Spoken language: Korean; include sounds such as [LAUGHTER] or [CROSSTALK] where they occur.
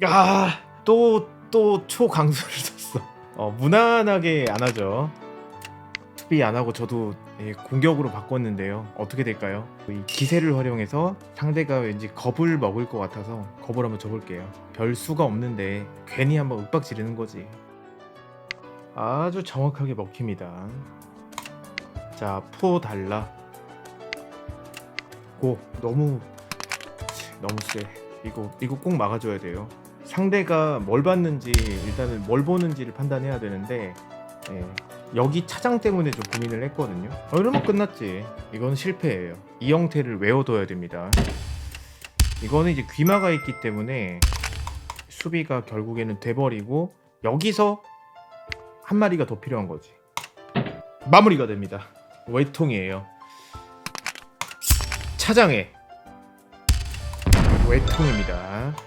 아또 또 초강수를 [LAUGHS] 줬어. 어 무난하게 안 하죠. 수비 안 하고 저도 예, 공격으로 바꿨는데요. 어떻게 될까요? 이 기세를 활용해서 상대가 왠지 겁을 먹을 것 같아서 겁을 한번 줘볼게요. 별 수가 없는데 괜히 한번 윽박 지르는 거지. 아주 정확하게 먹힙니다. 자, 포 달라. 고 너무 너무 세. 이거 이거 꼭 막아줘야 돼요. 상대가 뭘 봤는지 일단은 뭘 보는지를 판단해야 되는데 예, 여기 차장 때문에 좀 고민을 했거든요. 어, 이러면 끝났지. 이건 실패예요. 이 형태를 외워둬야 됩니다. 이거는 이제 귀마가 있기 때문에 수비가 결국에는 돼버리고 여기서 한 마리가 더 필요한 거지. 마무리가 됩니다. 외통이에요. 차장에 외통입니다.